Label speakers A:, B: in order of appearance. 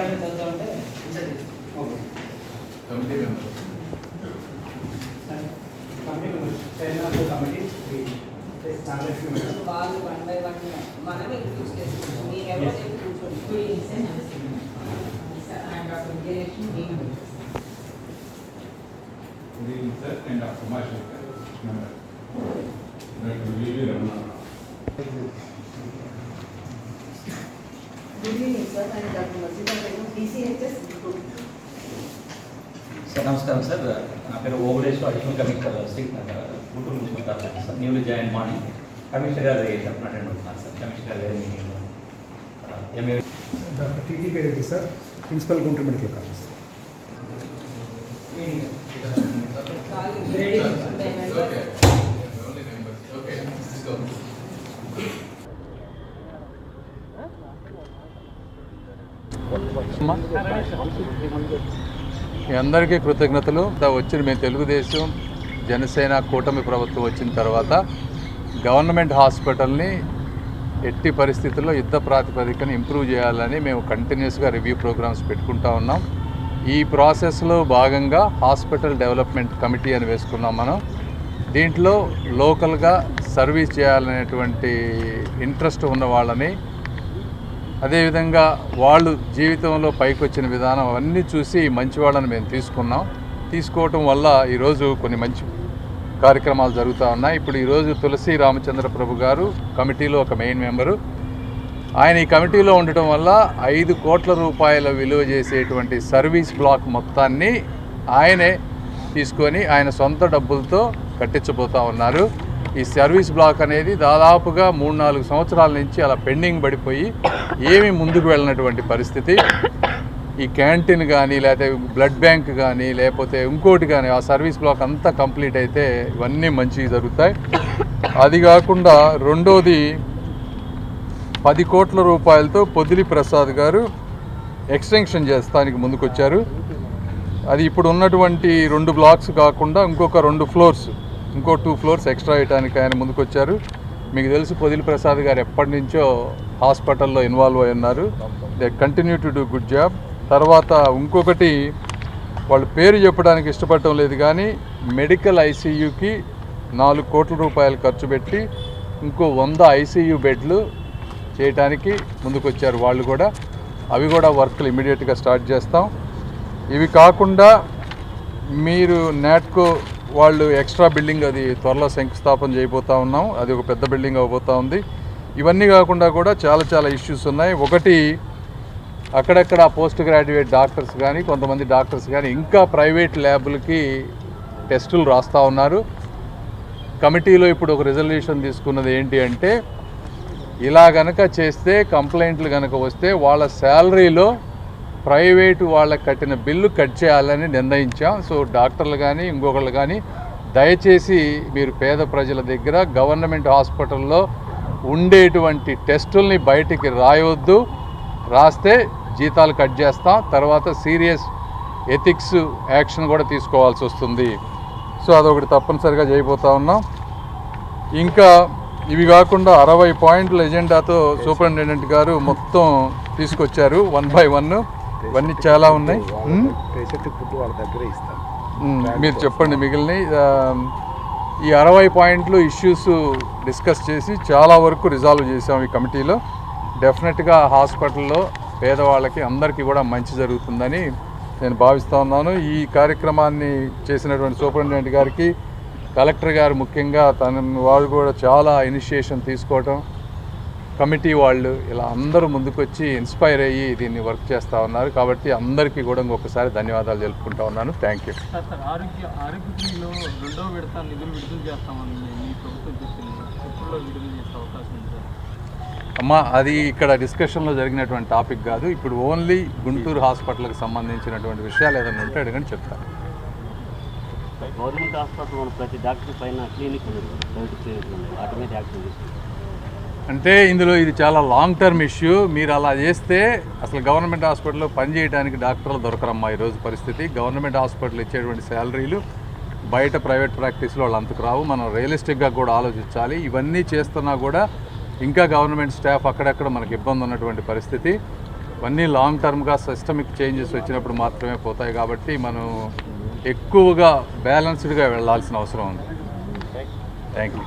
A: ఎక్కడైనా చదువుతామంటే okay.
B: Committee member.
A: Committee chairman committee.
C: వాళ్ళు one by one మనమే ఇంట్రడ్యూస్ చేసుకుంటాం మీరు ఎవరో చెప్పి కూర్చోండి.
B: Good evening sir and doctor Umashankar member doctor V V Ramana
C: good evening sir నేను doctor Maseeda Begum DCHS
D: sir నమస్కారం సార్. నా పేరు ఓవరేశ్వర additional commissioner Shri Guntur municipal sir. Newly join morning. Commissioner గారు చెప్పినట్టు అటెండ్ అవుతున్నాను sir. Commissioner గారి మీటింగ్లో M A
E: doctor Reddy sir? Principal Guntur medical college.
C: Ready
F: మీ అందరికీ కృతజ్ఞతలు. వచ్చిన మేము తెలుగుదేశం జనసేన కూటమి ప్రభుత్వం వచ్చిన తర్వాత గవర్నమెంట్ హాస్పిటల్ని ఎట్టి పరిస్థితుల్లో యుద్ధ ప్రాతిపదికన ఇంప్రూవ్ చేయాలని మేము కంటిన్యూస్గా రివ్యూ ప్రోగ్రామ్స్ పెట్టుకుంటా ఉన్నాం. ఈ ప్రాసెస్లో భాగంగా హాస్పిటల్ డెవలప్మెంట్ కమిటీ అని వేసుకున్నాం మనం. దీంట్లో లోకల్గా సర్వీస్ చేయాలనేటువంటి ఇంట్రెస్ట్ ఉన్న వాళ్ళని అదేవిధంగా వాళ్ళు జీవితంలో పైకి వచ్చిన విధానం అవన్నీ చూసి మంచి వాళ్ళని మేము తీసుకున్నాం. తీసుకోవటం వల్ల ఈరోజు కొన్ని మంచి కార్యక్రమాలు జరుగుతూ ఉన్నాయి. ఇప్పుడు ఈరోజు తులసి రామచంద్ర ప్రభు గారు కమిటీలో ఒక మెయిన్ మెంబరు. ఆయన ఈ కమిటీలో ఉండటం వల్ల ఐదు కోట్ల రూపాయల విలువ చేసేటువంటి సర్వీస్ బ్లాక్ మొత్తాన్ని ఆయనే తీసుకొని ఆయన సొంత డబ్బులతో కట్టించబోతా ఉన్నారు. ఈ సర్వీస్ బ్లాక్ అనేది దాదాపుగా మూడు నాలుగు సంవత్సరాల నుంచి అలా పెండింగ్ పడిపోయి ఏమి ముందుకు వెళ్ళినటువంటి పరిస్థితి. ఈ క్యాంటీన్ కానీ లేకపోతే బ్లడ్ బ్యాంక్ కానీ లేకపోతే ఇంకోటి కానీ ఆ సర్వీస్ బ్లాక్ అంతా కంప్లీట్ అయితే ఇవన్నీ మంచిగా జరుగుతాయి. అది కాకుండా రెండోది పది కోట్ల రూపాయలతో పొదిలి ప్రసాద్ గారు ఎక్స్టెన్షన్ చేస్తానికి ముందుకొచ్చారు. అది ఇప్పుడు ఉన్నటువంటి రెండు బ్లాక్స్ కాకుండా ఇంకొక రెండు ఫ్లోర్స్. ఇంకో టూ ఫ్లోర్స్ ఎక్స్ట్రా వేయడానికి ఆయన ముందుకొచ్చారు. మీకు తెలుసు పొదిలి ప్రసాద్ గారు ఎప్పటి నుంచో హాస్పిటల్లో ఇన్వాల్వ్ అయి ఉన్నారు. They continue to do good job తర్వాత ఇంకొకటి వాళ్ళు పేరు చెప్పడానికి ఇష్టపడటం లేదు కానీ మెడికల్ ఐసీయూకి నాలుగు కోట్ల రూపాయలు ఖర్చు పెట్టి ఇంకో వంద ఐసీయూ బెడ్లు చేయటానికి ముందుకొచ్చారు వాళ్ళు కూడా. అవి కూడా వర్క్లు ఇమీడియట్గా స్టార్ట్ చేస్తాం. ఇవి కాకుండా మీరు నాట్కో వాళ్ళు ఎక్స్ట్రా బిల్డింగ్ అది త్వరలో శంకుస్థాపన చేయబోతా ఉన్నాం. అది ఒక పెద్ద బిల్డింగ్ అవబోతా ఉంది. ఇవన్నీ కాకుండా కూడా చాలా చాలా ఇష్యూస్ ఉన్నాయి. ఒకటి అక్కడక్కడ పోస్ట్ గ్రాడ్యుయేట్ డాక్టర్స్ కానీ కొంతమంది డాక్టర్స్ కానీ ఇంకా ప్రైవేట్ ల్యాబ్లకి టెస్టులు రాస్తూ ఉన్నారు. కమిటీలో ఇప్పుడు ఒక రిజల్యూషన్ తీసుకున్నది ఏంటి అంటే ఇలా గనక చేస్తే కంప్లైంట్లు కనుక వస్తే వాళ్ళ శాలరీలో ప్రైవేటు వాళ్ళకి కట్టిన బిల్లు కట్ చేయాలని నిర్ణయించాం. సో డాక్టర్లు కానీ ఇంకొకళ్ళు కానీ దయచేసి మీరు పేద ప్రజల దగ్గర గవర్నమెంట్ హాస్పిటల్లో ఉండేటువంటి టెస్టుల్ని బయటికి రాయవద్దు రాస్తే జీతాలు కట్ చేస్తాం. తర్వాత సీరియస్ ఎథిక్స్ యాక్షన్ కూడా తీసుకోవాల్సి వస్తుంది. సో అదొకటి తప్పనిసరిగా చేయబోతా ఉన్నాం. ఇంకా ఇవి కాకుండా అరవై పాయింట్ల ఎజెండాతో సూపరింటెండెంట్ గారు మొత్తం తీసుకొచ్చారు వన్ బై వన్. ఇవన్నీ చాలా ఉన్నాయి.
E: ఫుడ్ వాళ్ళ దగ్గరే ఇస్తాం.
F: మీరు చెప్పండి మిగిలిన ఈ అరవై పాయింట్లు ఇష్యూస్ డిస్కస్ చేసి చాలా వరకు రిజాల్వ్ చేసాం ఈ కమిటీలో. డెఫినెట్గా హాస్పిటల్లో పేదవాళ్ళకి అందరికీ కూడా మంచి జరుగుతుందని నేను భావిస్తూ ఉన్నాను. ఈ కార్యక్రమాన్ని చేసినటువంటి సూపరింటెండెంట్ గారికి కలెక్టర్ గారు ముఖ్యంగా తన వాళ్ళు కూడా చాలా ఇనిషియేషన్ తీసుకోవటం కమిటీ వాళ్ళు ఇలా అందరూ ముందుకొచ్చి ఇన్స్పైర్ అయ్యి దీన్ని వర్క్ చేస్తూ ఉన్నారు. కాబట్టి అందరికీ కూడా ఇంకొకసారి ధన్యవాదాలు తెలుపుకుంటా ఉన్నాను. Thank you. అమ్మా అది ఇక్కడ డిస్కషన్లో జరిగినటువంటి టాపిక్ కాదు. ఇప్పుడు ఓన్లీ గుంటూరు హాస్పిటల్కి సంబంధించినటువంటి విషయాలు ఏదైనా ఉంటే అడగని చెప్తాను
G: గవర్నమెంట్ హాస్పిటల్ ప్రతి డాక్టర్ పైన క్లినిక్ ఉంది. ప్రైవేట్ క్లినిక్ ఉంది. వాటి మీద యాక్షన్ తీసుకుంటాం.
F: అంటే ఇందులో ఇది చాలా లాంగ్ టర్మ్ ఇష్యూ మీరు అలా చేస్తే అసలు గవర్నమెంట్ హాస్పిటల్లో పనిచేయడానికి డాక్టర్లు దొరకరమ్మా ఈరోజు పరిస్థితి. గవర్నమెంట్ హాస్పిటల్ ఇచ్చేటువంటి శాలరీలు బయట ప్రైవేట్ ప్రాక్టీస్లో వాళ్ళు అంతకు రావు. మనం రియలిస్టిక్గా కూడా ఆలోచించాలి. ఇవన్నీ చేస్తున్నా కూడా ఇంకా గవర్నమెంట్ స్టాఫ్ అక్కడక్కడ మనకి ఇబ్బంది ఉన్నటువంటి పరిస్థితి. ఇవన్నీ లాంగ్ టర్మ్గా సిస్టమిక్ చేంజెస్ వచ్చినప్పుడు మాత్రమే పోతాయి కాబట్టి మనం ఎక్కువగా బ్యాలెన్స్డ్గా వెళ్ళాల్సిన అవసరం ఉంది. Thank you